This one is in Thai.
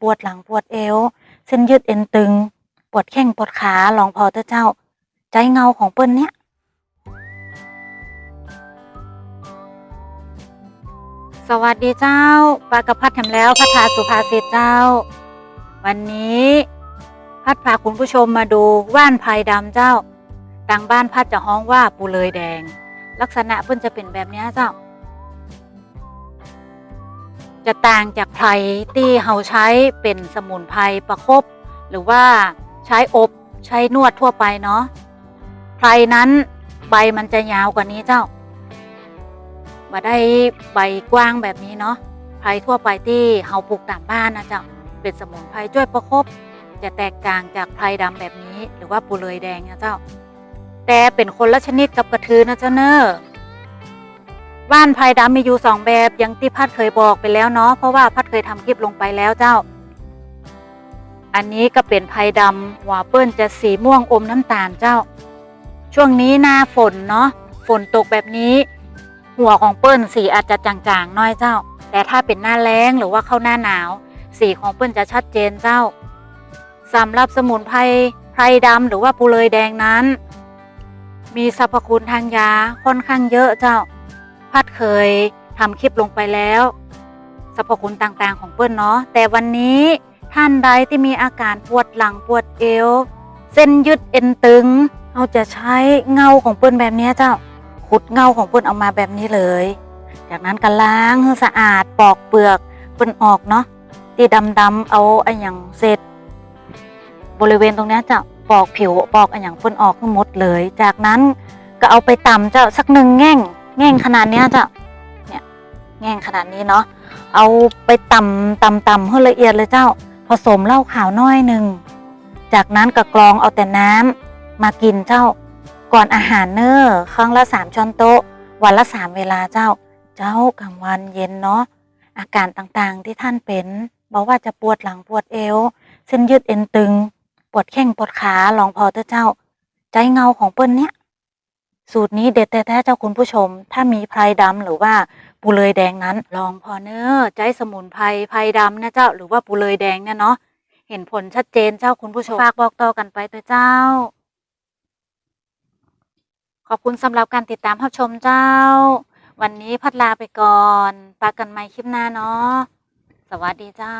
ปวดหลังปวดเอว เส้นยืดเอ็นตึง ปวดแข้งปวดขาลองพอเถอะเจ้า ใจเงาของเปิ้นเนี้ยสวัสดีเจ้าปากระพัดทำแล้วพัฒนาสุภาษิตเจ้า วันนี้พัดพาคุณผู้ชมมาดูว่านพายดำเจ้าดังบ้านพัดจะฮ้องว่าปูเลยแดง ลักษณะเพิ่นจะเป็นแบบนี้เจ้า จะต่างจากไพรที่เฮาใช้เป็นสมุนไพรประคบหรือว่าใช้อบใช้นวดทั่วไปเนาะไพรนั้นใบมันจะยาวกว่านี้เจ้ามาได้ใบกว้างแบบนี้เนาะไพรทั่วไปที่เฮาปลูกตามบ้านนะเจ้าเป็นสมุนไพรช่วยประคบจะแตกต่างจากไพรดำแบบนี้ หรือว่าปูเลยแดงนะเจ้า แต่เป็นคนละชนิดกับกระทือนะเจ้าเนอ ว่านไพรดำมีอยู่สองแบบอย่างที่พัดเคยบอกไปแล้วเนาะเพราะว่าพัดเคยทำคลิปลงไปแล้วเจ้า อันนี้ก็เป็นไพรดำหัวเปิ้ลจะสีม่วงอมน้ำตาลเจ้า ช่วงนี้หน้าฝนเนาะฝนตกแบบนี้ หัวของเปิ้ลสีอาจจะจางๆน้อยเจ้า แต่ถ้าเป็นหน้าแล้งหรือว่าเข้าหน้าหนาว สีของเปิ้ลจะชัดเจนเจ้าสำหรับสมุนไพรไพรดำหรือว่าปูเลยแดงนั้น มีสรรพคุณทางยาค่อนข้างเยอะเจ้า พัดเคยทำคลิปลงไปแล้วสรรพคุณต่างๆของเปิ้ลเนาะแต่วันนี้ท่านใดที่มีอาการปวดหลังปวดเอว เส้นยืดเอ็นตึงเราจะใช้เงาของเปิ้ลแบบนี้เจ้าขุดเงาของเปิ้ลออกมาแบบนี้เลย จากนั้นก็ล้างให้สะอาดปอกเปลือกเปิ้ลออกเนาะที่ดำๆเอาไอ้อย่างเศษบริเวณตรงนี้จ้าปอกผิวปอกไอ้อย่างเปิ้ลออกทั้งหมดเลย จากนั้นก็เอาไปตำเจ้าสักหนึ่งแง่ง แง่งขนาดเนี้ยจ้าเนี่ยแง่งขนาดนี้เนาะเอาไปตำตำตำให้ละเอียดเลยเจ้า ผสมเหล้าขาวน้อยหนึ่งจากนั้นก็กรองเอาแต่น้ำมากินเจ้า ก่อนอาหารเนอร์ครั้งละสามช้อนโต๊ะ วันละสามเวลาเจ้า เจ้ากลางวันเย็นเนาะอาการต่างๆที่ท่านเป็นบอกว่าจะปวดหลังปวดเอว เส้นยืดเอ็นตึง ปวดแข้งปวดขาลองพอเถอะเจ้า ใจเงาของเปิ้ลเนี้ย สูตรนี้เด็ดแท้ๆเจ้าคุณผู้ชม ถ้ามีไพรดำหรือว่าปูเลยแดงนั้น ลองพอเนอใจสมุนไพรไพรดำนะเจ้าหรือว่าปูเลยแดงเนี่ยเนาะเห็นผลชัดเจนเจ้าคุณผู้ชมฝากบอกต่อกันไปเถอะเจ้า ขอบคุณสำหรับการติดตามรับชมเจ้า วันนี้พัดลาไปก่อนปากันใหม่คลิปหน้าเนาะสวัสดีเจ้า